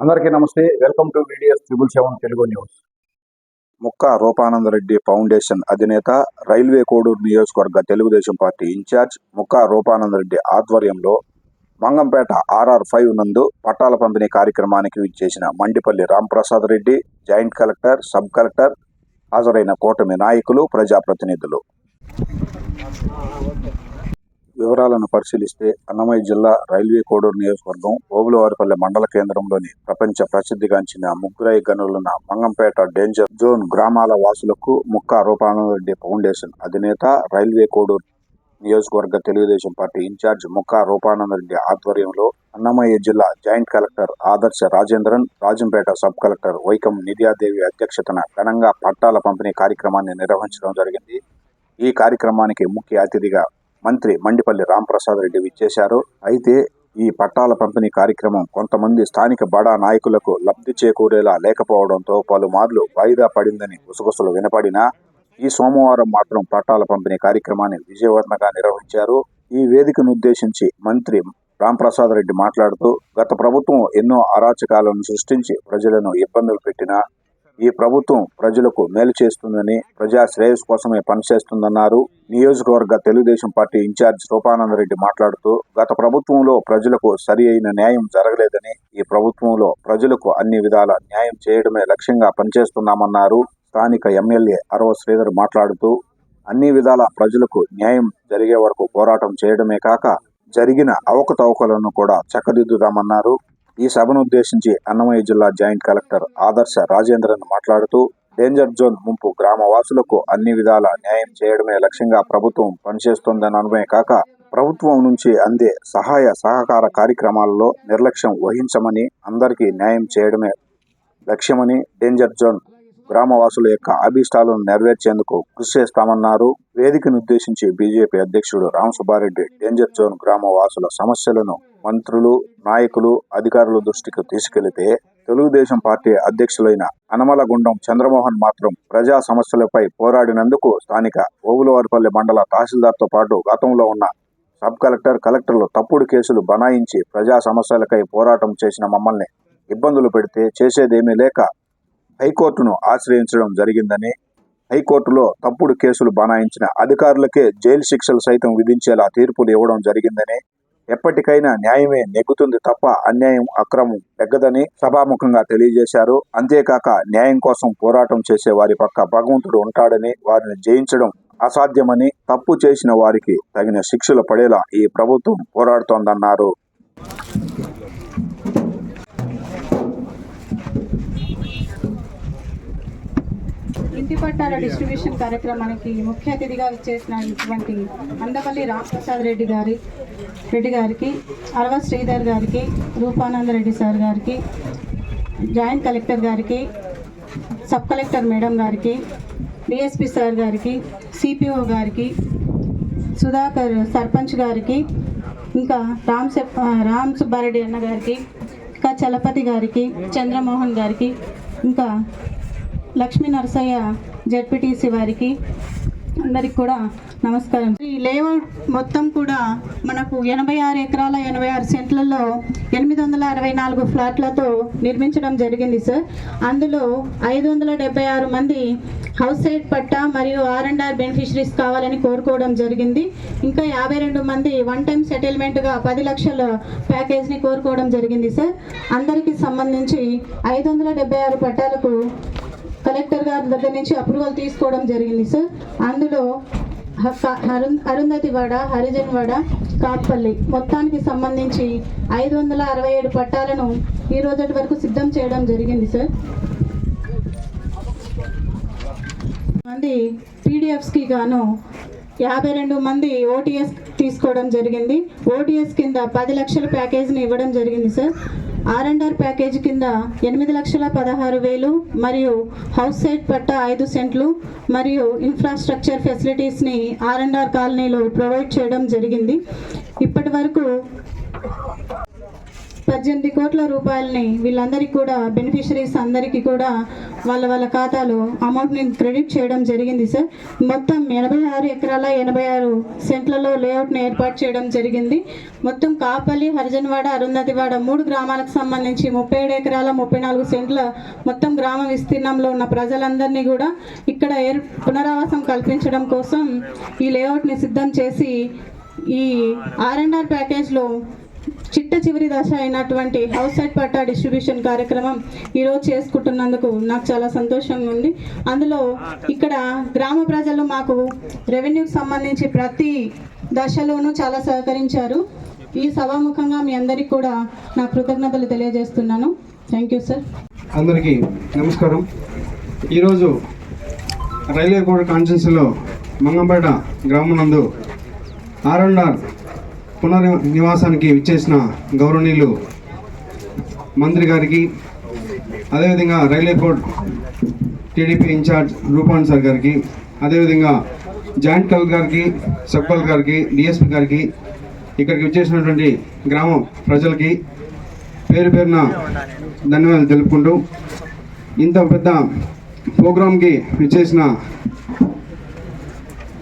అందరికీ నమస్తే. Welcome to videos triple seven Telugu news Mukka Rupanandareddy foundation అధినేత railway Koduru నియోజకవర్గ తెలుగుదేశం పార్టీ ఇన్ఛార్జ్ ముక్క రూపానందరెడ్డి ఆధ్వర్యంలో మంగంపేట ఆర్ఆర్ ఫైవ్ నందు పట్టాల పంపిణీ కార్యక్రమానికి విచ్చేసిన Mandipalli Ramprasad Reddy joint collector sub collector హాజరైన కూటమి నాయకులు ప్రజాప్రతినిధులు. వివరాలను పరిశీలిస్తే అన్నమయ్య జిల్లా రైల్వే కోడూరు నియోజకవర్గం ఓబులవారిపల్లె మండల కేంద్రంలోని ప్రపంచ ప్రసిద్ధిగాంచిన ముగ్గురాయి గనులున్న మంగంపేట డేంజర్ జోన్ గ్రామాల వాసులకు ముక్కా రూపానందరెడ్డి ఫౌండేషన్ అధినేత రైల్వే కోడూరు నియోజకవర్గ తెలుగుదేశం పార్టీ ఇన్ఛార్జ్ ముక్క రూపానందరెడ్డి ఆధ్వర్యంలో అన్నమయ్య జిల్లా joint collector Adarsh Rajendran Rajampet sub collector Vaikom Nithyadevi అధ్యక్షతన ఘనంగా పట్టాల పంపిణీ కార్యక్రమాన్ని నిర్వహించడం జరిగింది. ఈ కార్యక్రమానికి ముఖ్య అతిథిగా మంత్రి మండిపల్లి రాంప్రసాద్ రెడ్డి విచ్చేశారు. అయితే ఈ పట్టాల పంపిణీ కార్యక్రమం కొంతమంది స్థానిక బడా నాయకులకు లబ్ధి చేకూరేలా లేకపోవడంతో పలుమార్లు వాయిదా పడిందని గుసగుసలు వినపడినా ఈ సోమవారం మాత్రం పట్టాల పంపిణీ కార్యక్రమాన్ని విజయవంతంగా నిర్వహించారు. ఈ వేదికను ఉద్దేశించి మంత్రి రాంప్రసాద్ రెడ్డి మాట్లాడుతూ గత ప్రభుత్వం ఎన్నో అరాచకాలను సృష్టించి ప్రజలను ఇబ్బందులు పెట్టినా ఈ ప్రభుత్వం ప్రజలకు మేలు చేస్తుందని ప్రజా శ్రేయస్ కోసమే పనిచేస్తుందన్నారు. నియోజకవర్గ తెలుగుదేశం పార్టీ ఇన్ఛార్జ్ రూపానందరెడ్డి మాట్లాడుతూ గత ప్రభుత్వంలో ప్రజలకు సరి అయిన న్యాయం జరగలేదని ఈ ప్రభుత్వంలో ప్రజలకు అన్ని విధాల న్యాయం చేయడమే లక్ష్యంగా పనిచేస్తున్నామన్నారు. స్థానిక ఎమ్మెల్యే అరవ శ్రీధర్ మాట్లాడుతూ అన్ని విధాల ప్రజలకు న్యాయం జరిగే వరకు పోరాటం చేయడమే కాక జరిగిన అవకతవకలను కూడా చక్కదిద్దుదామన్నారు. ఈ సభను ఉద్దేశించి అన్నమయ్య జిల్లా జాయింట్ కలెక్టర్ ఆదర్శ రాజేంద్రన్ మాట్లాడుతూ డేంజర్ జోన్ ముంపు గ్రామవాసులకు అన్ని విధాల న్యాయం చేయడమే లక్ష్యంగా ప్రభుత్వం పనిచేస్తోందని కాక ప్రభుత్వం నుంచి అందే సహాయ సహకార కార్యక్రమాలలో నిర్లక్ష్యం వహించమని అందరికీ న్యాయం చేయడమే లక్ష్యమని డేంజర్ జోన్ గ్రామవాసుల యొక్క అభీష్టాలను నెరవేర్చేందుకు కృషి చేస్తామన్నారు. వేదికను ఉద్దేశించి బీజేపీ అధ్యక్షుడు రామసుబ్బారెడ్డి డేంజర్ జోన్ గ్రామవాసుల సమస్యలను మంత్రులు నాయకులు అధికారుల దృష్టికి తీసుకెళ్ళితే తెలుగుదేశం పార్టీ అధ్యక్షులైన అనమలగుండం చంద్రమోహన్ మాత్రం ప్రజా సమస్యలపై పోరాడినందుకు స్థానిక ఓగులవారిపల్లి మండల తహసీల్దార్తో పాటు గతంలో ఉన్న సబ్ కలెక్టర్ కలెక్టర్లు తప్పుడు కేసులు బనాయించి ప్రజా సమస్యలకై పోరాటం చేసిన మమ్మల్ని ఇబ్బందులు పెడితే చేసేదేమీ లేక హైకోర్టును ఆశ్రయించడం జరిగిందని హైకోర్టులో తప్పుడు కేసులు బనాయించిన అధికారులకే జైలు శిక్షలు సైతం విధించేలా తీర్పులు ఇవ్వడం జరిగిందని ఎప్పటికైనా న్యాయమే నెగ్గుతుంది తప్ప అన్యాయం అక్రమం నెగ్గదని సభాముఖంగా తెలియజేశారు. అంతేకాక న్యాయం కోసం పోరాటం చేసే వారి పక్క భగవంతుడు ఉంటాడని వారిని జయించడం అసాధ్యమని తప్పు చేసిన వారికి తగిన శిక్షలు పడేలా ఈ ప్రభుత్వం పోరాడుతోందన్నారు. ఇంటి పట్టాల డిస్ట్రిబ్యూషన్ కార్యక్రమానికి ముఖ్య అతిథిగా ఇచ్చేసినటువంటి అందపల్లి రామప్రసాద్ రెడ్డి గారి రెడ్డి గారికి అరవ శ్రీధర్ గారికి రూపానంద రెడ్డి సార్ గారికి జాయింట్ కలెక్టర్ గారికి సబ్ కలెక్టర్ మేడం గారికి డిఎస్పి సార్ గారికి సిపిఓ గారికి సుధాకర్ సర్పంచ్ గారికి ఇంకా రామ్ సెప్- రామ్ సుబ్బారెడ్డి అన్న గారికి ఇంకా చలపతి గారికి చంద్రమోహన్ గారికి ఇంకా లక్ష్మీ నరసయ్య జెడ్పీటీసీ వారికి అందరికి కూడా నమస్కారం. ఈ లేఅవుట్ మొత్తం కూడా మనకు ఎనభై ఆరు ఎకరాల ఎనభై ఆరు సెంట్లలో ఎనిమిది వందల అరవై నాలుగు ఫ్లాట్లతో నిర్మించడం జరిగింది సార్. అందులో ఐదు వందల డెబ్బై ఆరు మంది హౌస్ సైడ్ పట్టా మరియు ఆర్ అండ్ ఆర్ బెనిఫిషరీస్ కావాలని కోరుకోవడం జరిగింది. ఇంకా యాభై రెండు మంది వన్ టైం సెటిల్మెంట్గా పది లక్షల ప్యాకేజ్ని కోరుకోవడం జరిగింది సార్. అందరికీ సంబంధించి ఐదు వందల డెబ్బై ఆరు పట్టాలకు కలెక్టర్ గారి దగ్గర నుంచి అప్రూవల్ తీసుకోవడం జరిగింది సార్. అందులో హ- అరుంధతి వాడ హరిజన్ వాడ కాట్పల్లి మొత్తానికి సంబంధించి ఐదు వందల అరవై ఏడు పట్టాలను ఈ రోజటి వరకు సిద్ధం చేయడం జరిగింది సార్. మంది పీడిఎఫ్స్కి గాను యాభై రెండు మంది ఓటీఎస్ తీసుకోవడం జరిగింది. ఓటీఎస్ కింద పది లక్షల ప్యాకేజీని ఇవ్వడం జరిగింది sir. R and R package కింద ఎనిమిది లక్షల పదహారు వేలు మరియు హౌస్ సైడ్ పట్ట ఐదు సెంట్లు మరియు ఇన్ఫ్రాస్ట్రక్చర్ ఫెసిలిటీస్ని ఆర్ అండ్ ఆర్ కాలనీలో ప్రొవైడ్ చేయడం జరిగింది. ఇప్పటి వరకు పద్దెనిమిది కోట్ల రూపాయలని వీళ్ళందరికీ కూడా బెనిఫిషరీస్ అందరికీ కూడా వాళ్ళ వాళ్ళ ఖాతాలో అమౌంట్ని క్రెడిట్ చేయడం జరిగింది సార్ మొత్తం ఎనభై ఆరు ఎకరాల ఎనభై ఆరు సెంట్లలో లేఅవుట్ని ఏర్పాటు చేయడం జరిగింది. మొత్తం కాపల్లి హరిజన్వాడ అరుంధతివాడ మూడు గ్రామాలకు సంబంధించి ముప్పై ఏడు ఎకరాల ముప్పై నాలుగు సెంట్ల మొత్తం గ్రామ విస్తీర్ణంలో ఉన్న ప్రజలందరినీ కూడా ఇక్కడ ఏర్ పునరావాసం కల్పించడం కోసం ఈ లేఅవుట్ని సిద్ధం చేసి ఈ ఆర్ అండ్ ఆర్ ప్యాకేజ్లో చిట్ట చివరి దశ అయినటువంటి హౌస్ సైడ్ పట్టా డిస్ట్రిబ్యూషన్ కార్యక్రమం ఈరోజు చేసుకుంటున్నందుకు నాకు చాలా సంతోషంగా ఉంది. అందులో ఇక్కడ గ్రామ ప్రజలు మాకు రెవెన్యూకి సంబంధించి ప్రతి దశలోనూ చాలా సహకరించారు. ఈ సభాముఖంగా మీ అందరికీ కూడా నా కృతజ్ఞతలు తెలియజేస్తున్నాను. థ్యాంక్ యూ సార్ అందరికీ నమస్కారం. ఈరోజు రైల్వే కోడ్ కాన్స్టిట్యూన్సీలో మంగంపేట గ్రామం నందు ఆర్ అండ్ ఆర్ పునర్ నివాసానికి విచ్చేసిన గౌరవనీయులు మంత్రి గారికి అదేవిధంగా railway board TDP incharge Rupan sir గారికి అదేవిధంగా జాయింట్ కలెక్టర్ గారికి సబ్ గారికి డిఎస్పీ గారికి ఇక్కడికి విచ్చేసినటువంటి గ్రామ ప్రజలకి పేరు పేరున ధన్యవాదాలు తెలుపుకుంటూ ఇంత పెద్ద ప్రోగ్రాంకి విచ్చేసిన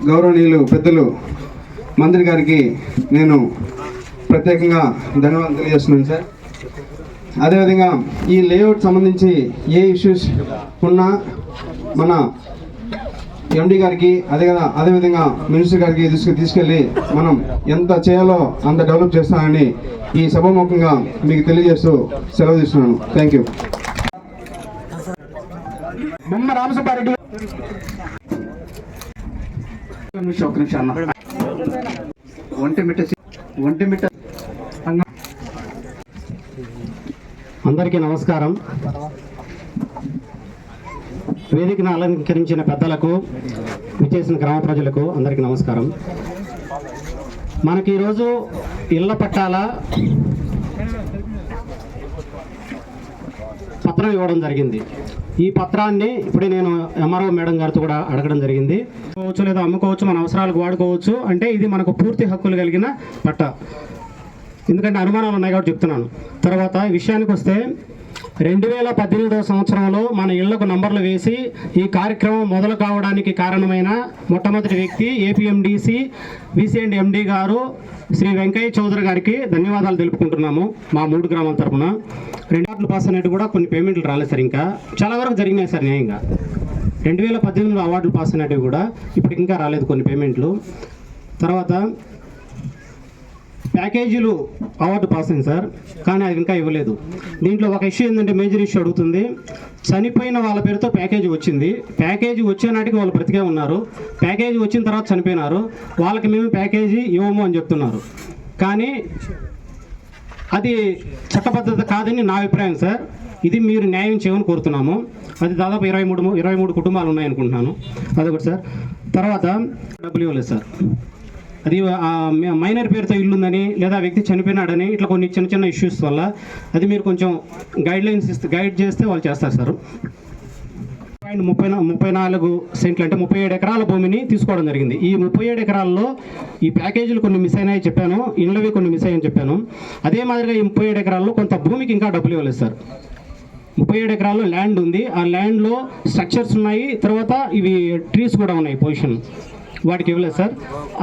గౌరవనీయులు పెద్దలు మంత్రి గారికి నేను ప్రత్యేకంగా ధన్యవాదాలు తెలియజేస్తున్నాను సార్. అదేవిధంగా ఈ లేఅవుట్ సంబంధించి ఏ ఇష్యూస్ ఉన్నా మన ఎండి గారికి అదే కదా అదేవిధంగా మినిస్టర్ గారికి తీసుకు తీసుకెళ్ళి మనం ఎంత చేయాలో అంత డెవలప్ చేస్తానని ఈ సభాముఖంగా మీకు తెలియజేస్తూ సెలవు తీసుకున్నాను థ్యాంక్ యూ బొమ్మ రామసుబ్బారెడ్డి. ఒక నిమిషం, అందరికీ నమస్కారం. వేదికను అలంకరించిన పెద్దలకు విచేసిన గ్రామ ప్రజలకు అందరికీ నమస్కారం. మనకి ఈరోజు ఇళ్ళ పట్టాల పత్రం ఇవ్వడం జరిగింది. ఈ పత్రాన్ని ఇప్పుడే నేను ఎంఆర్ఓ మేడం గారితో కూడా అడగడం జరిగింది. అమ్ముకోవచ్చు లేదా అమ్ముకోవచ్చు మన అవసరాలకు వాడుకోవచ్చు అంటే ఇది మనకు పూర్తి హక్కులు కలిగిన పట్ట. ఎందుకంటే అనుమానాలు ఉన్నాయి కాబట్టి చెప్తున్నాను. తర్వాత విషయానికి వస్తే రెండు వేల పద్దెనిమిదవ సంవత్సరంలో మన ఇళ్ళకు నంబర్లు వేసి ఈ కార్యక్రమం మొదలు కావడానికి కారణమైన మొట్టమొదటి వ్యక్తి ఏపీఎండిసి విసిఎండ్ ఎండి గారు శ్రీ వెంకయ్య చౌదరి గారికి ధన్యవాదాలు తెలుపుకుంటున్నాము మా మూడు గ్రామాల తరఫున రెండు పాస్ అనేవి కూడా కొన్ని పేమెంట్లు రాలేదు సార్ ఇంకా. చాలా వరకు జరిగినాయి సార్ న్యాయంగా. రెండు వేల పద్దెనిమిదిలో అవార్డులు పాస్ అనేటివి కూడా ఇప్పుడు ఇంకా రాలేదు కొన్ని పేమెంట్లు. తర్వాత ప్యాకేజీలు అవార్డు పాస్ అయింది సార్ కానీ అది ఇంకా ఇవ్వలేదు. దీంట్లో ఒక ఇష్యూ ఏంటంటే మేజర్ ఇష్యూ అడుగుతుంది. చనిపోయిన వాళ్ళ పేరుతో ప్యాకేజీ వచ్చింది. ప్యాకేజీ వచ్చే నాటికి వాళ్ళు బ్రతికే ఉన్నారు. ప్యాకేజీ వచ్చిన తర్వాత చనిపోయినారు. వాళ్ళకి మేము ప్యాకేజీ ఇవ్వము అని చెప్తున్నారు. కానీ అది చట్టబద్ధత కాదని నా అభిప్రాయం సార్. ఇది మీరు న్యాయం చేయమని కోరుతున్నాము. అది దాదాపు ఇరవై మూడు ఇరవై మూడు కుటుంబాలు ఉన్నాయనుకుంటున్నాను. అదొకటి సార్. తర్వాత డబ్ల్యూ లేదు సార్. అది మైనర్ పేరుతో ఇల్లుందని లేదా వ్యక్తి చనిపోయినాడని ఇట్లా కొన్ని చిన్న చిన్న ఇష్యూస్ వల్ల అది మీరు కొంచెం గైడ్ లైన్స్ ఇస్తే గైడ్ చేస్తే వాళ్ళు చేస్తారు సార్. పాయింట్ ముప్పై ముప్పై నాలుగు సెంట్లు అంటే ముప్పై ఏడు ఎకరాల భూమిని తీసుకోవడం జరిగింది. ఈ ముప్పై ఏడు ఎకరాల్లో ఈ ప్యాకేజీలు కొన్ని మిస్ అయినాయి చెప్పాను ఇండ్లవి కొన్ని మిస్ అయ్యాయని చెప్పాను. అదే మాదిరిగా ఈ ముప్పై ఏడు ఎకరాల్లో కొంత భూమికి ఇంకా డబ్బులు ఇవ్వలేదు సార్. ముప్పై ఏడు ఎకరాల్లో ల్యాండ్ ఉంది. ఆ ల్యాండ్లో స్ట్రక్చర్స్ ఉన్నాయి తర్వాత ఇవి ట్రీస్ కూడా ఉన్నాయి పొజిషన్ వాటికి ఇవ్వలేదు సార్.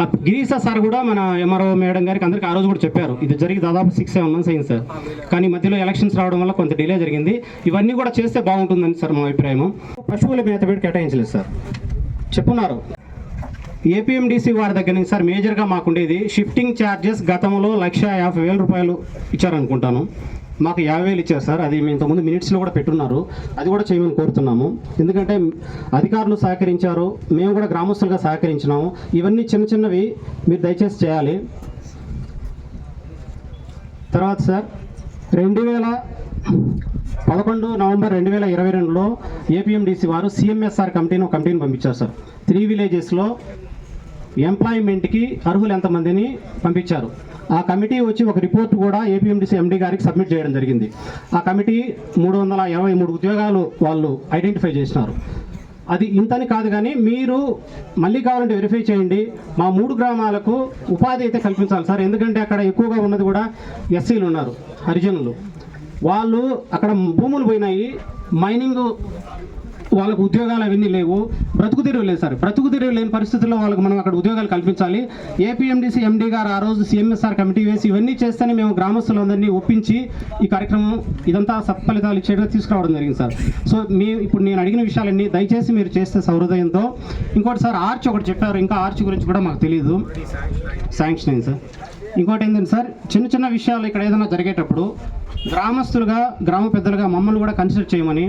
ఆ గిరీసా సార్ కూడా మన ఎంఆర్ఓ మేడం గారికి అందరికీ ఆ రోజు కూడా చెప్పారు. ఇది జరిగి దాదాపు సిక్స్ సెవెన్ మంత్స్ అయింది సార్. కానీ మధ్యలో ఎలక్షన్స్ రావడం వల్ల కొంత డిలే జరిగింది. ఇవన్నీ కూడా చేస్తే బాగుంటుందని సార్ మా అభిప్రాయం పశువుల మేత పెట్టి కేటాయించలేదు సార్. చెప్పున్నారు. ఏపీఎండిసి వారి దగ్గర నుంచి సార్ మేజర్గా మాకుండేది షిఫ్టింగ్ ఛార్జెస్ గతంలో లక్ష యాభై వేల రూపాయలు ఇచ్చారనుకుంటాను. మాకు యాభై వేలు ఇచ్చారు సార్. అది మేము ఇంతకుముందు మినిట్స్లో కూడా పెట్టున్నారు. అది కూడా చేయమని కోరుతున్నాము. ఎందుకంటే అధికారులు సహకరించారు. మేము కూడా గ్రామస్తులుగా సహకరించినాము. ఇవన్నీ చిన్న చిన్నవి మీరు దయచేసి చేయాలి. తర్వాత సార్ రెండు వేల పదకొండు నవంబర్ రెండు వేల ఇరవై రెండులో ఏపీఎండిసి వారు సిఎంఎస్ఆర్ కమిటీని ఒక కమిటీని పంపించారు సార్. త్రీ విలేజెస్లో ఎంప్లాయ్మెంట్కి అర్హులు ఎంతమందిని పంపించారు? ఆ కమిటీ వచ్చి ఒక రిపోర్ట్ కూడా ఏపీఎండిసి ఎండి గారికి సబ్మిట్ చేయడం జరిగింది. ఆ కమిటీ మూడు వందల ఇరవై మూడు ఉద్యోగాలు వాళ్ళు ఐడెంటిఫై చేసినారు. అది ఇంతని కాదు కానీ మీరు మళ్ళీ కావాలంటే వెరిఫై చేయండి. మా మూడు గ్రామాలకు ఉపాధి అయితే కల్పించాలి సార్. ఎందుకంటే అక్కడ ఎక్కువగా ఉన్నది కూడా ఎస్సీలు ఉన్నారు హరిజనులు. వాళ్ళు అక్కడ భూములు పోయినాయి. మైనింగ్ వాళ్ళకు ఉద్యోగాలు అవన్నీ లేవు. బ్రతుకు తెరువు లేదు సార్. బ్రతుకు తెరువు లేని పరిస్థితుల్లో వాళ్ళకి మనం అక్కడ ఉద్యోగాలు కల్పించాలి. ఏపీఎండిసి ఎండి గారు ఆ రోజు సిఎంఎస్ఆర్ కమిటీ వేసి ఇవన్నీ చేస్తేనే మేము గ్రామస్తులందరినీ ఒప్పించి ఈ కార్యక్రమం ఇదంతా సత్ఫలితాలు ఇచ్చేట్టుగా తీసుకురావడం జరిగింది సార్. సో మీ ఇప్పుడు నేను అడిగిన విషయాలన్నీ దయచేసి మీరు చేస్తే సౌహృదయంతో. ఇంకోటి సార్ ఆర్చ్ ఒకటి చెప్పారు. ఇంకా ఆర్చ్ గురించి కూడా మాకు తెలియదు శాంక్షన్ అయింది సార్? ఇంకోటి ఏంటంటే సార్ చిన్న చిన్న విషయాలు ఇక్కడ ఏదైనా జరిగేటప్పుడు గ్రామస్తులుగా గ్రామ పెద్దలుగా మమ్మల్ని కూడా కన్సిడర్ చేయమని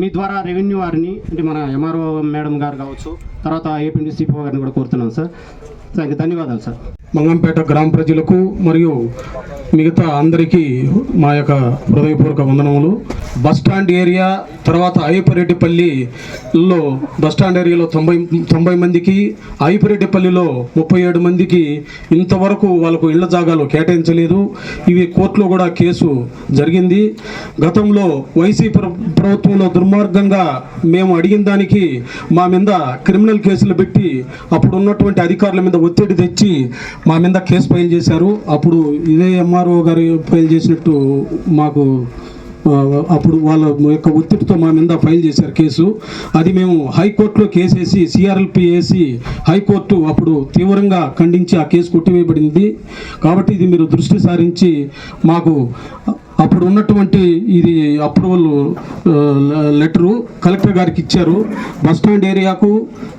మీ ద్వారా రెవెన్యూ వారిని అంటే మన ఎంఆర్ఓ మేడం గారు కావచ్చు తర్వాత ఏపీ సిపిఓ గారిని కూడా కోరుతున్నాను సార్. థ్యాంక్ యూ ధన్యవాదాలు సార్. మంగంపేట గ్రామ ప్రజలకు మరియు మిగతా అందరికీ మా యొక్క హృదయపూర్వక వందనములు. బస్ స్టాండ్ ఏరియా తర్వాత అయ్యపరెడ్డిపల్లిలో బస్ స్టాండ్ ఏరియాలో తొంభై తొంభై మందికి అయ్యపరెడ్డిపల్లిలో ముప్పై ఏడు మందికి ఇంతవరకు వాళ్ళకు ఇళ్ళ జాగాలు కేటాయించలేదు. ఇవి కోర్టులో కూడా కేసు జరిగింది. గతంలో వైసీపీ ప్రభుత్వంలో దుర్మార్గంగా మేము అడిగిన దానికి మా మీద క్రిమినల్ కేసులు పెట్టి అప్పుడు ఉన్నటువంటి అధికారుల మీద ఒత్తిడి తెచ్చి మా మీద కేసు ఫైల్ చేశారు. అప్పుడు ఇదే ఎంఆర్ఓ గారు ఫైల్ చేసినట్టు మాకు అప్పుడు వాళ్ళ యొక్క ఒత్తిడితో మా మీద ఫైల్ చేశారు కేసు. అది మేము హైకోర్టులో కేసు వేసి సిఆర్ఎల్పి వేసి హైకోర్టు అప్పుడు తీవ్రంగా ఖండించి ఆ కేసు కొట్టివేయబడింది. కాబట్టి ఇది మీరు దృష్టి సారించి మాకు అప్పుడు ఉన్నటువంటి ఇది అప్రూవల్ లెటరు కలెక్టర్ గారికి ఇచ్చారు. బస్ స్టాండ్ ఏరియాకు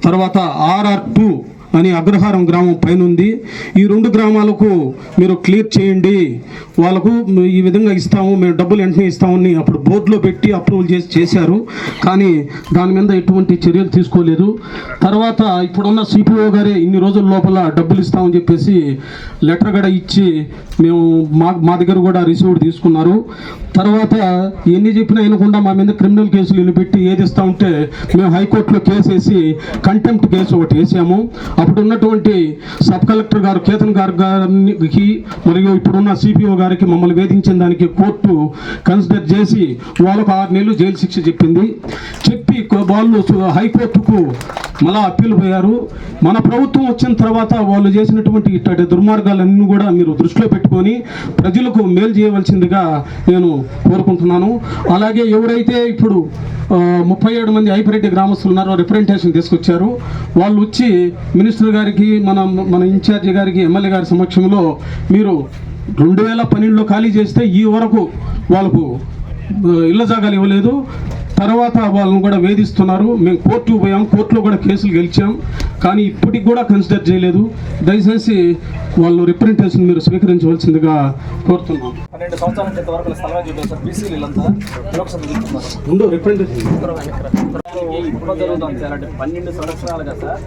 తర్వాత ఆర్ఆర్ టూ అని అగ్రహారం గ్రామం పైన ఉంది ఈ రెండు గ్రామాలకు మీరు క్లియర్ చేయండి. వాళ్ళకు ఈ విధంగా ఇస్తాము మేము డబ్బులు వెంటనే ఇస్తామని అప్పుడు బోర్డులో పెట్టి అప్రూవల్ చేసి చేశారు. కానీ దాని మీద ఎటువంటి చర్యలు తీసుకోలేదు. తర్వాత ఇప్పుడున్న సిపిఓ గారే ఇన్ని రోజుల లోపల డబ్బులు ఇస్తామని చెప్పేసి లెటర్ కూడా ఇచ్చి మేము మా మా దగ్గర కూడా రిసీవ్డ్ తీసుకున్నారు. తర్వాత ఎన్ని చెప్పినా వినకుండా మా మీద క్రిమినల్ కేసులు నిలబెట్టి ఏది ఇస్తా ఉంటే మేము హైకోర్టులో కేసు వేసి కంటెంప్ట్ కేసు ఒకటి వేసాము. అప్పుడు ఉన్నటువంటి సబ్ కలెక్టర్ గారు కేతన్ గారు గారికి మరియు ఇప్పుడున్న సిపిఓ గారికి మమ్మల్ని వేధించిన దానికి కోర్టు కన్సిడర్ చేసి వాళ్ళకు ఆరు నెలలు జైలు శిక్ష చెప్పింది. చెప్పి వాళ్ళు హైకోర్టుకు మళ్ళీ అప్పీల్ పోయారు. మన ప్రభుత్వం వచ్చిన తర్వాత వాళ్ళు చేసినటువంటి ఇట్లాంటి దుర్మార్గాలన్నీ కూడా మీరు దృష్టిలో పెట్టుకొని ప్రజలకు మేలు చేయవలసిందిగా నేను కోరుకుంటున్నాను. అలాగే ఎవరైతే ఇప్పుడు ముప్పై ఏడు మంది ఐపరెడ్డి గ్రామస్తులు ఉన్నారో రిప్రజెంటేషన్ తీసుకొచ్చారు. వాళ్ళు వచ్చి మినిస్టర్ గారికి మన మన ఇన్ఛార్జి గారికి ఎమ్మెల్యే గారి సమక్షంలో మీరు రెండు వేల పన్నెండులో ఖాళీ చేస్తే ఈ వరకు వాళ్ళకు ఇళ్ళ జాగాలు ఇవ్వలేదు. తర్వాత వాళ్ళని కూడా వేధిస్తున్నారు. మేము కోర్టుకు పోయాం. కోర్టులో కూడా కేసులు గెలిచాం. కానీ ఇప్పటికి కూడా కన్సిడర్ చేయలేదు. దయచేసి వాళ్ళు రిప్రజెంటేషన్ మీరు స్వీకరించవలసిందిగా కోరుతున్నాం. పన్నెండు సంవత్సరాల క్రితం వరకు స్థలమే చూపారు సార్ బీసీలు వీళ్ళంతా వివక్షత చూస్తున్నారు ముందు రిప్రజెంటేషన్. ఇప్పుడు జరుగుతుంది సార్ అంటే పన్నెండు సంవత్సరాలుగా సార్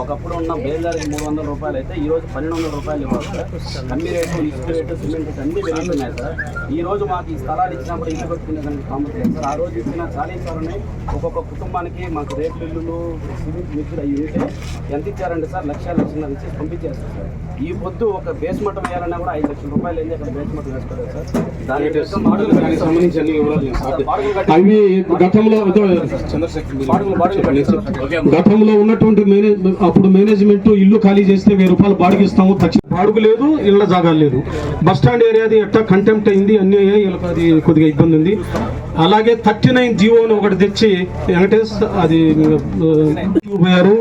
ఒకప్పుడు ఉన్న బేల్దారికి మూడు వందల రూపాయలు అయితే ఈ రోజు పన్నెండు వందల రూపాయలు ఇవ్వాలి సార్. కమ్మి రేటు ఇసుక రేటు సిమెంట్ రేటు అన్ని పెరుగుతున్నాయి సార్. ఈ రోజు మాకు ఈ స్థలాలు ఇచ్చినప్పుడు ఇల్లు కట్టుకునేదానికి కామన్ లేదు సార్. ఆ రోజు ఇచ్చిన చాలా ఇచ్చారని ఒక్కొక్క కుటుంబానికి మాకు రేట్ బిల్లులు సిమెంట్ మిక్స్డ్ అవి ఎంత ఇచ్చారంటే సార్ లక్ష లక్షన్నర ఇచ్చి పంపించేస్తారు సార్. ఈ పొద్దు ఒక బేస్ మట్టం వేయాలన్నా కూడా ఐదు లక్షల రూపాయలు ఏంది అక్కడ బేస్ మట్టం వేసుకోలేదు సార్. సంబంధించి అన్ని వివరాలు. అవి గతంలో ఉన్నటువంటి మేనేజ్ అప్పుడు మేనేజ్మెంట్ ఇల్లు ఖాళీ చేస్తే వెయ్యి రూపాయలు బాడుగు ఇస్తాము తక్షణ బాడుగు లేదు ఇళ్ళ జాగాలు లేదు. బస్ స్టాండ్ ఏరియాది ఎట్టా కంటెంప్ట్ అయింది అన్ని వీళ్ళకి అది కొద్దిగా ఇబ్బంది ఉంది. అలాగే థర్టీ నైన్ జియో అని ఒకటి తెచ్చి వెంకటేష్ అది పోయారు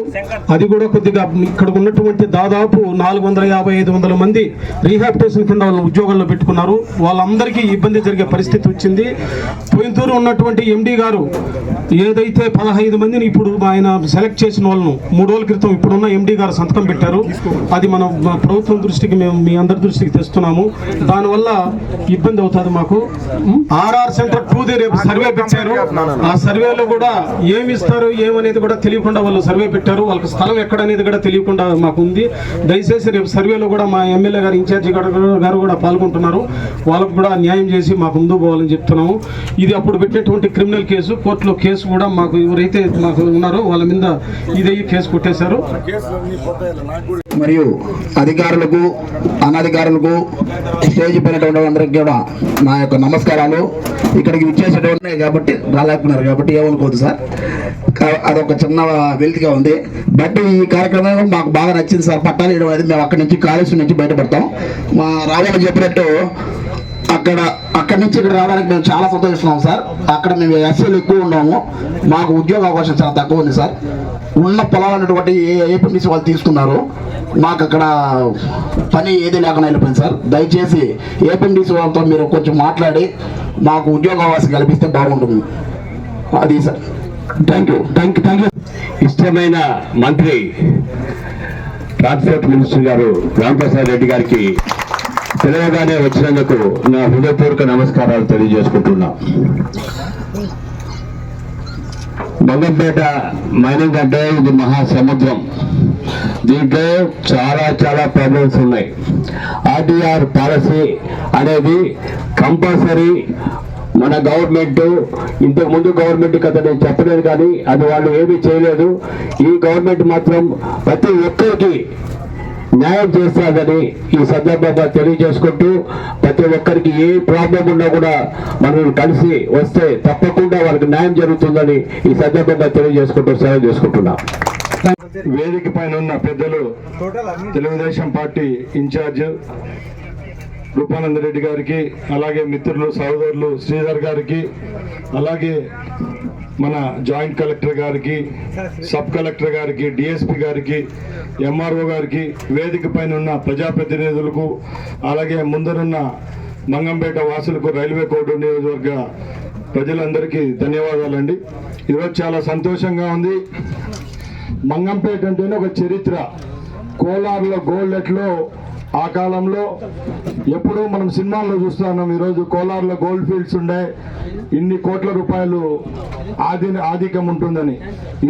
అది కూడా కొద్దిగా ఇక్కడ ఉన్నటువంటి దాదాపు నాలుగు వందల యాభై ఐదు వందల మంది రీహాబిటేషన్ కింద వాళ్ళు ఉద్యోగాల్లో పెట్టుకున్నారు. వాళ్ళందరికీ ఇబ్బంది జరిగే పరిస్థితి వచ్చింది. పోయినతూరు ఉన్నటువంటి ఎండి గారు ఏదైతే పదహైదు మందిని ఇప్పుడు ఆయన సెలెక్ట్ చేసిన వాళ్ళను మూడు రోజుల క్రితం ఇప్పుడున్న ఎండి గారు సంతకం పెట్టారు. అది మనం మన ప్రభుత్వం దృష్టికి మేము మీ అందరి దృష్టికి తెస్తున్నాము. దానివల్ల ఇబ్బంది అవుతుంది మాకు. R R centre to the రేపు సర్వే పెట్టారు. ఆ సర్వేలో కూడా ఏమి ఇస్తారు ఏమనేది కూడా తెలియకుండా వాళ్ళు సర్వే పెట్టారు. వాళ్ళకి స్థలం ఎక్కడ అనేది కూడా తెలియకుండా మాకు ఉంది. దయచేసి రేపు సర్వేలో కూడా మా ఎమ్మెల్యే గారు ఇన్ఛార్జి గారు గారు కూడా పాల్గొంటున్నారు. వాళ్ళకు కూడా న్యాయం చేసి మాకు ముందు పోవాలని చెప్తున్నాము. ఇది అప్పుడు పెట్టినటువంటి క్రిమినల్ కేసు కోర్టులో కేసు కూడా మాకు ఎవరైతే మాకు ఉన్నారో వాళ్ళ మీద ఇదే కేసు కొట్టేశారు. మరియు అధికారులకు అనధికారులకు స్టేజ్ పైన అందరికీ కూడా నా యొక్క నమస్కారాలు. ఇక్కడికి విచ్చేసేటువంటి ఉన్నాయి కాబట్టి రాలేకున్నారు కాబట్టి ఏమనుకోదు సార్. అదొక చిన్న వెల్త్గా ఉంది. బట్ ఈ కార్యక్రమం మాకు బాగా నచ్చింది సార్. పట్టాలు ఇవ్వడం అనేది మేము అక్కడి నుంచి కాలేజీ నుంచి బయటపడతాం. మా రావాలి చెప్పినట్టు అక్కడ అక్కడి నుంచి ఇక్కడ రావడానికి మేము చాలా సంతోషిస్తున్నాం సార్. అక్కడ మేము ఎస్సీలు ఎక్కువ ఉన్నాము. మాకు ఉద్యోగ అవకాశం చాలా తక్కువ ఉంది సార్. ఉన్న పొలాలు ఏపీ నుంచి వాళ్ళు తీసుకున్నారు. మాకు అక్కడ పని ఏది లేకుండా వెళ్ళిపోయింది సార్. దయచేసి ఏపీఎంసీ వాళ్ళతో మీరు కొంచెం మాట్లాడి మాకు ఉద్యోగ అవకాశం కల్పిస్తే బాగుంటుంది. అది sir. Thank you thank you thank you ఇష్టమైన మంత్రి ట్రాన్స్పోర్ట్ మినిస్టర్ గారు రామప్రసాద్ రెడ్డి గారికి పిలవగానే వచ్చినందుకు నా హృదయపూర్వక నమస్కారాలు తెలియజేసుకుంటున్నా. బంగంపేట మైనింగ్ అంటే ఇది మహాసముద్రం. దీంట్లో చాలా చాలా ప్రాబ్లమ్స్ ఉన్నాయి. ఆర్టీఆర్ పాలసీ అనేది కంపల్సరీ మన గవర్నమెంట్ ఇంతకుముందు గవర్నమెంట్ కథ నేను చెప్పలేదు కానీ అది వాళ్ళు ఏమీ చేయలేదు. ఈ గవర్నమెంట్ మాత్రం ప్రతి ఒక్కరికి న్యాయం చేస్తాదని ఈ సందర్భంగా తెలియజేసుకుంటూ ప్రతి ఒక్కరికి ఏ ప్రాబ్లం ఉన్నా కూడా మనం కలిసి వస్తే తప్పకుండా వాళ్ళకి న్యాయం జరుగుతుందని ఈ సందర్భంగా తెలియజేసుకుంటూ సేవ చేసుకుంటున్నాం వేదిక పైన ఉన్న పెద్దలు తెలుగుదేశం పార్టీ ఇన్ఛార్జ్ రూపానంద రెడ్డి గారికి అలాగే మిత్రులు సహోదరులు శ్రీధర్ గారికి అలాగే మన జాయింట్ కలెక్టర్ గారికి సబ్ కలెక్టర్ గారికి డిఎస్పి గారికి ఎంఆర్ఓ గారికి వేదిక పైన ఉన్న ప్రజాప్రతినిధులకు అలాగే ముందరున్న మంగంపేట వాసులకు రైల్వే కోర్టు నియోజకవర్గ ప్రజలందరికీ ధన్యవాదాలండి. ఈరోజు చాలా సంతోషంగా ఉంది. మంగంపేట అంటేనే ఒక చరిత్ర. కోలార్లో గోల్డెట్లో ఆ కాలంలో ఎప్పుడూ మనం సినిమాల్లో చూస్తున్నాం ఈరోజు కోలార్లో గోల్డ్ ఫీల్డ్స్ ఉండే ఇన్ని కోట్ల రూపాయలు ఆది ఆధిక్యం ఉంటుందని.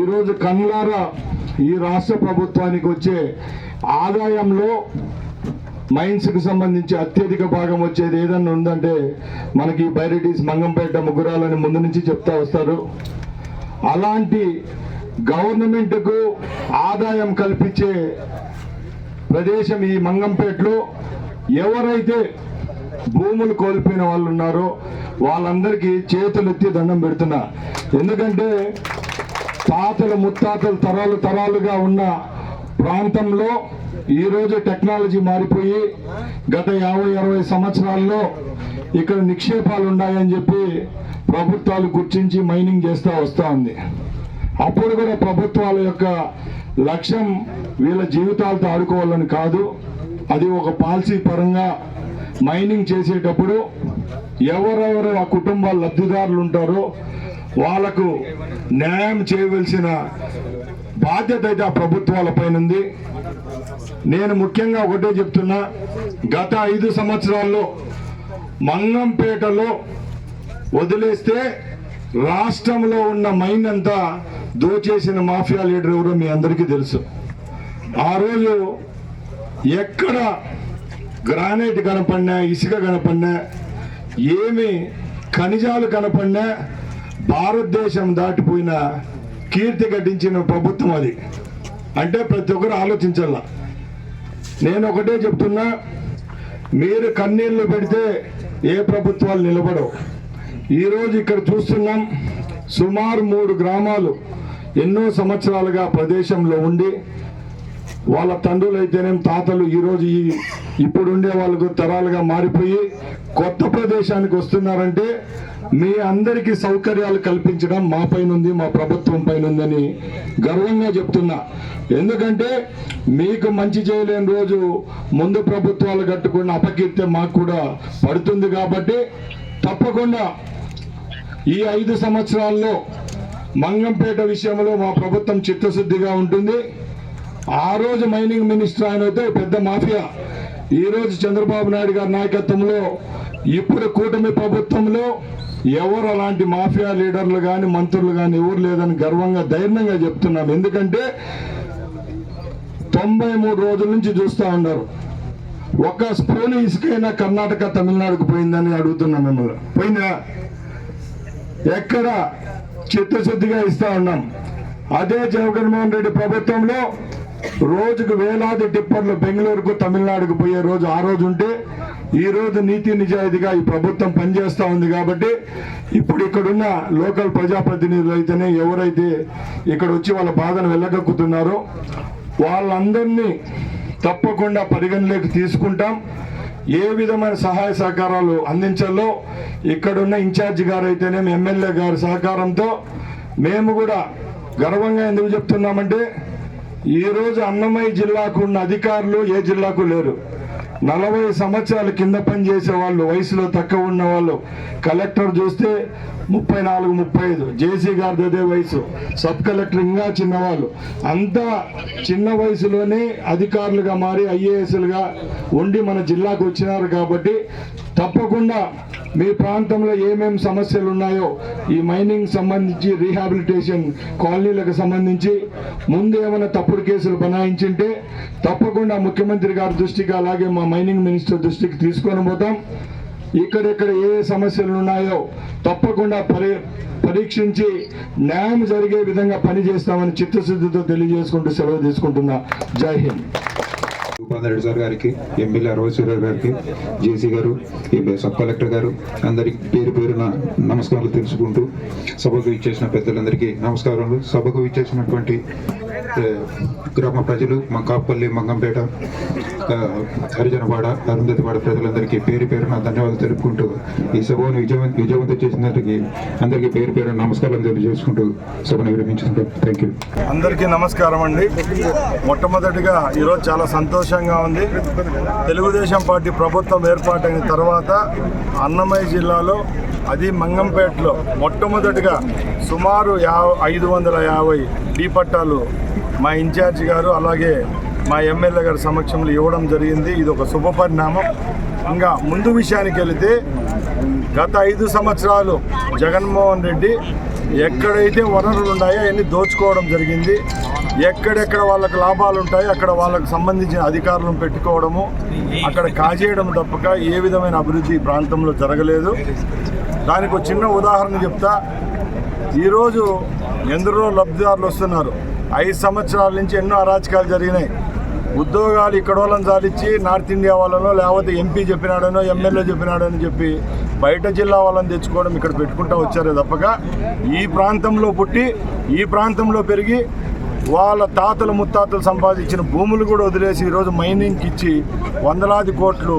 ఈరోజు కన్లారా ఈ రాష్ట్ర ప్రభుత్వానికి వచ్చే ఆదాయంలో మైన్స్కి సంబంధించి అత్యధిక భాగం వచ్చేది ఏదన్నా ఉందంటే మనకి బైరెటీస్ మంగంపేట ముగ్గురాలని ముందు నుంచి చెప్తా వస్తారు. అలాంటి గవర్నమెంట్కు ఆదాయం కల్పించే ప్రదేశం ఈ మంగంపేటలో. ఎవరైతే భూములు కోల్పోయిన వాళ్ళు ఉన్నారో వాళ్ళందరికీ చేతులెత్తి దండం పెడుతున్నా. ఎందుకంటే తాతలు ముత్తాతలు తరాలు తరాలుగా ఉన్న ప్రాంతంలో ఈరోజు టెక్నాలజీ మారిపోయి గత యాభై అరవై సంవత్సరాల్లో ఇక్కడ నిక్షేపాలు ఉన్నాయని చెప్పి ప్రభుత్వాలు గుర్తించి మైనింగ్ చేస్తూ వస్తూ ఉంది. అప్పుడు కూడా ప్రభుత్వాల యొక్క లక్ష్యం వీళ్ళ జీవితాలతో ఆడుకోవాలని కాదు. అది ఒక పాలసీ పరంగా మైనింగ్ చేసేటప్పుడు ఎవరెవరు ఆ కుటుంబాల లబ్ధిదారులు ఉంటారో వాళ్ళకు న్యాయం చేయవలసిన బాధ్యత అయితే ఆ ప్రభుత్వాల పైన ఉంది. నేను ముఖ్యంగా ఒకటే చెప్తున్నా గత ఐదు సంవత్సరాల్లో మంగంపేటలో వదిలేస్తే రాష్ట్రంలో ఉన్న మైండ్ అంతా దోచేసిన మాఫియా లీడర్ ఎవరో మీ అందరికీ తెలుసు. ఆ రోజు ఎక్కడ గ్రానైట్ కనపడినా ఇసుక కనపడినా ఏమి ఖనిజాలు కనపడినా భారతదేశం దాటిపోయిన కీర్తి గడించిన ప్రభుత్వం అది. అంటే ప్రతి ఒక్కరు ఆలోచించాల నేను ఒకటే చెప్తున్నా మీరు కన్నీళ్ళు పెడితే ఏ ప్రభుత్వాలు నిలబడవు. ఈరోజు ఇక్కడ చూస్తున్నాం సుమారు మూడు గ్రామాలు ఎన్నో సంవత్సరాలుగా ప్రదేశంలో ఉండి వాళ్ళ తండ్రులు అయితేనేం తాతలు ఈరోజు ఈ ఇప్పుడు ఉండే వాళ్ళకు తరాలుగా మారిపోయి కొత్త ప్రదేశానికి వస్తున్నారంటే మీ అందరికీ సౌకర్యాలు కల్పించడం మా పైన ఉంది మా ప్రభుత్వం పైన ఉందని గర్వంగా చెప్తున్నా. ఎందుకంటే మీకు మంచి చేయలేని రోజు ముందు ప్రభుత్వాలు కట్టుకున్న అపకీర్తి మాకు కూడా పడుతుంది కాబట్టి తప్పకుండా ఈ ఐదు సంవత్సరాల్లో మంగంపేట విషయంలో మా ప్రభుత్వం చిత్తశుద్ధిగా ఉంటుంది. ఆ రోజు మైనింగ్ మినిస్టర్ ఆయన అయితే పెద్ద మాఫియా. ఈరోజు చంద్రబాబు నాయుడు గారి నాయకత్వంలో ఇప్పుడు కూటమి ప్రభుత్వంలో ఎవరు అలాంటి మాఫియా లీడర్లు కానీ మంత్రులు కానీ ఎవరు లేదని గర్వంగా ధైర్యంగా చెప్తున్నాం. ఎందుకంటే తొంభై మూడు రోజుల నుంచి చూస్తూ ఉన్నారు. ఒక స్పూన్ ఇసుకైనా కర్ణాటక తమిళనాడుకు పోయిందని అడుగుతున్నాం మిమ్మల్ని. పోయిందా? ఎక్కడ చిత్తశుద్ధిగా ఇస్తా ఉన్నాం. అదే జగన్మోహన్ రెడ్డి ప్రభుత్వంలో రోజుకు వేలాది టిప్పర్లు బెంగళూరుకు తమిళనాడుకు పోయే రోజు ఆ రోజు ఉంటే ఈ రోజు నీతి నిజాయితీగా ఈ ప్రభుత్వం పనిచేస్తూ ఉంది కాబట్టి ఇప్పుడు ఇక్కడున్న లోకల్ ప్రజాప్రతినిధులు అయితేనే ఎవరైతే ఇక్కడ వచ్చి వాళ్ళ బాధను వెళ్ళగక్కుతున్నారో వాళ్ళందరినీ తప్పకుండా పరిగణలోకి తీసుకుంటాం. ఏ విధమైన సహాయ సహకారాలు అందించాలో ఇక్కడున్న ఇన్ఛార్జి గారు అయితేనేమి ఎమ్మెల్యే గారి సహకారంతో మేము కూడా గర్వంగా ఎందుకు చెప్తున్నామంటే ఈరోజు అన్నమయ్య జిల్లాకు ఉన్న అధికారులు ఏ జిల్లాకు లేరు. నలభై సంవత్సరాల కింద పనిచేసే వాళ్ళు వయసులో తక్కువ ఉన్న వాళ్ళు కలెక్టర్ చూస్తే ముప్పై నాలుగు ముప్పై ఐదు. జేసీ గారిది అదే వయసు. సబ్ కలెక్టర్ ఇంకా చిన్నవాళ్ళు. అంతా చిన్న వయసులోనే అధికారులుగా మారి ఐఏఎస్లుగా ఉండి మన జిల్లాకు వచ్చినారు కాబట్టి తప్పకుండా మీ ప్రాంతంలో ఏమేమి సమస్యలు ఉన్నాయో ఈ మైనింగ్ సంబంధించి రీహాబిలిటేషన్ కాలనీలకు సంబంధించి ముందు ఏమైనా తప్పుడు కేసులు బనాయించింటే తప్పకుండా ముఖ్యమంత్రి గారి దృష్టికి అలాగే మా మైనింగ్ మినిస్టర్ దృష్టికి తీసుకొని పోతాం. ఇక్కడెక్కడ ఏ ఏ సమస్యలు ఉన్నాయో తప్పకుండా పరి పరీక్షించి న్యాయం జరిగే విధంగా పనిచేస్తామని చిత్తశుద్ధితో తెలియజేసుకుంటూ సెలవు తీసుకుంటున్నా. జై హింద్. రెడ్డి సార్ గారికి ఎమ్మెల్యే అరవశ్వరరావు గారికి జేసీ గారు సబ్ కలెక్టర్ గారు అందరికి పేరు పేరున నమస్కారాలు తెలుసుకుంటూ సభకు ఇచ్చేసిన పెద్దలందరికీ నమస్కారాలు. సభకు ఇచ్చేసినటువంటి గ్రామ ప్రజలు మంకాపల్లి మంగంపేట హరిజనవాడ అరుంధతివాడ ప్రజలందరికీ పేరు పేరున ధన్యవాదాలు తెలుపుకుంటూ ఈ సభను విజయవంత విజయవంతం చేసినందుకు అందరికీ పేరు పేరు నమస్కారం తెలియజేసుకుంటూ సభను విరమించుకుంటాం. థ్యాంక్ యూ అందరికీ నమస్కారం అండి. మొట్టమొదటిగా ఈరోజు చాలా సంతోషంగా ఉంది. తెలుగుదేశం పార్టీ ప్రభుత్వం ఏర్పాటైన తర్వాత అన్నమయ్య జిల్లాలో అది మంగంపేటలో మొట్టమొదటిగా సుమారు యా ఐదు వందల యాభై డీ పట్టాలు మా ఇన్ఛార్జ్ గారు అలాగే మా ఎమ్మెల్యే గారి సమక్షంలో ఇవ్వడం జరిగింది. ఇది ఒక శుభ పరిణామం. ఇంకా ముందు విషయానికి వెళితే గత ఐదు సంవత్సరాలు జగన్మోహన్ రెడ్డి ఎక్కడైతే వనరులు ఉన్నాయో అవన్నీ దోచుకోవడం జరిగింది. ఎక్కడెక్కడ వాళ్ళకి లాభాలు ఉంటాయో అక్కడ వాళ్ళకి సంబంధించిన అధికారులను పెట్టుకోవడము అక్కడ కాజేయడం తప్పక ఏ విధమైన అభివృద్ధి ప్రాంతంలో జరగలేదు. దానికి ఒక చిన్న ఉదాహరణ చెప్తా. ఈరోజు ఎందరో లబ్ధిదారులు వస్తున్నారు? ఐదు సంవత్సరాల నుంచి ఎన్నో అరాచకాలు జరిగినాయి. ఉద్యోగాలు ఇక్కడ వాళ్ళని సాధించి నార్త్ ఇండియా వాళ్ళనో లేకపోతే ఎంపీ చెప్పినాడనో ఎమ్మెల్యే చెప్పినాడని చెప్పి బయట జిల్లా వాళ్ళని తెచ్చుకోవడం ఇక్కడ పెట్టుకుంటూ వచ్చారే తప్పక. ఈ ప్రాంతంలో పుట్టి ఈ ప్రాంతంలో పెరిగి వాళ్ళ తాతలు ముత్తాతలు సంపాదించిన భూములు కూడా వదిలేసి ఈరోజు మైనింగ్కి ఇచ్చి వందలాది కోట్లు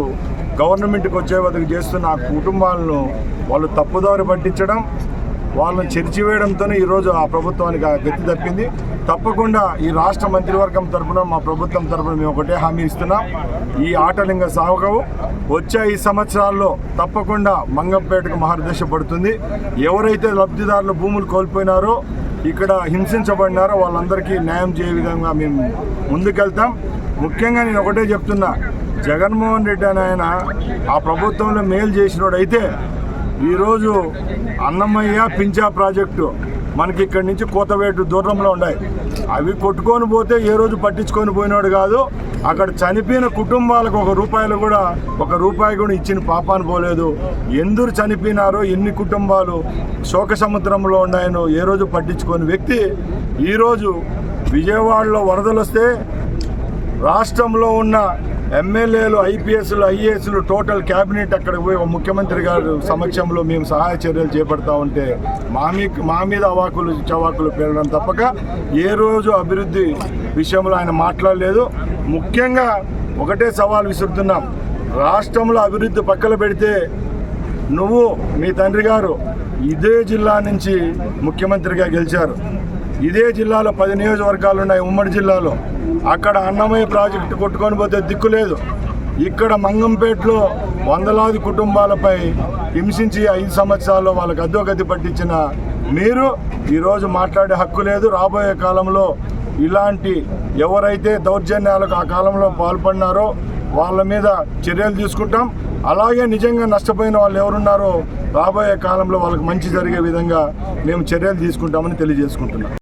గవర్నమెంట్కి వచ్చే వరకు చేస్తున్న ఆ కుటుంబాలను వాళ్ళు తప్పుదారి పట్టించడం వాళ్ళని చెరిచివేయడంతోనే ఈరోజు ఆ ప్రభుత్వానికి గతి తప్పింది. తప్పకుండా ఈ రాష్ట్ర మంత్రివర్గం తరఫున మా ప్రభుత్వం తరపున మేము ఒకటే హామీ ఇస్తున్నాం. ఈ ఆటలింగ సాగవు వచ్చే ఈ సంవత్సరాల్లో తప్పకుండా మంగంపేటకు మహర్దశ పడుతుంది. ఎవరైతే లబ్ధిదారులు భూములు కోల్పోయినారో ఇక్కడ హింసించబడినారో వాళ్ళందరికీ న్యాయం చేయ విధంగా మేము ముందుకెళ్తాం. ముఖ్యంగా నేను ఒకటే చెప్తున్నా జగన్మోహన్ రెడ్డి అని ఆయన ఆ ప్రభుత్వంలో మేలు చేసినోడైతే ఈరోజు అన్నమయ్య పించా ప్రాజెక్టు మనకి ఇక్కడి నుంచి కోతవేటు దూరంలో ఉన్నాయి. అవి కొట్టుకొని పోతే ఏ రోజు పట్టించుకొని పోయినాడు కాదు. అక్కడ చనిపోయిన కుటుంబాలకు ఒక రూపాయలు కూడా ఒక రూపాయి కూడా ఇచ్చిన పాపాన్ని పోలేదు. ఎందురు చనిపోయినారో ఎన్ని కుటుంబాలు శోక సముద్రంలో ఉన్నాయనో ఏ రోజు పట్టించుకొని వ్యక్తి ఈరోజు విజయవాడలో వరదలు వస్తే రాష్ట్రంలో ఉన్న ఎమ్మెల్యేలు ఐపీఎస్లు ఐఏఎస్లు టోటల్ క్యాబినెట్ అక్కడ ముఖ్యమంత్రి గారు సమక్షంలో మేము సహాయ చర్యలు చేపడతా ఉంటే మా మీ మా మీద అవాకులు చవాకులు పెరగడం తప్పక. ఏ రోజు అభివృద్ధి విషయంలో ఆయన మాట్లాడలేదు. ముఖ్యంగా ఒకటే సవాల్ విసురుతున్నాం. రాష్ట్రంలో అభివృద్ధి పక్కన పెడితే నువ్వు మీ తండ్రి గారు ఇదే జిల్లా నుంచి ముఖ్యమంత్రిగా గెలిచారు. ఇదే జిల్లాలో పది నియోజకవర్గాలు ఉన్నాయి ఉమ్మడి జిల్లాలో. అక్కడ అన్నమయ్య ప్రాజెక్టు కొట్టుకొని పోతే దిక్కు లేదు. ఇక్కడ మంగంపేటలో వందలాది కుటుంబాలపై హింసించి ఐదు సంవత్సరాల్లో వాళ్ళకి అద్దోగతి పట్టించిన మీరు ఈరోజు మాట్లాడే హక్కు లేదు. రాబోయే కాలంలో ఇలాంటి ఎవరైతే దౌర్జన్యాలకు ఆ కాలంలో పాల్పడినారో వాళ్ళ మీద చర్యలు తీసుకుంటాం. అలాగే నిజంగా నష్టపోయిన వాళ్ళు ఎవరున్నారో రాబోయే కాలంలో వాళ్ళకి మంచి జరిగే విధంగా మేము చర్యలు తీసుకుంటామని తెలియజేసుకుంటున్నాం.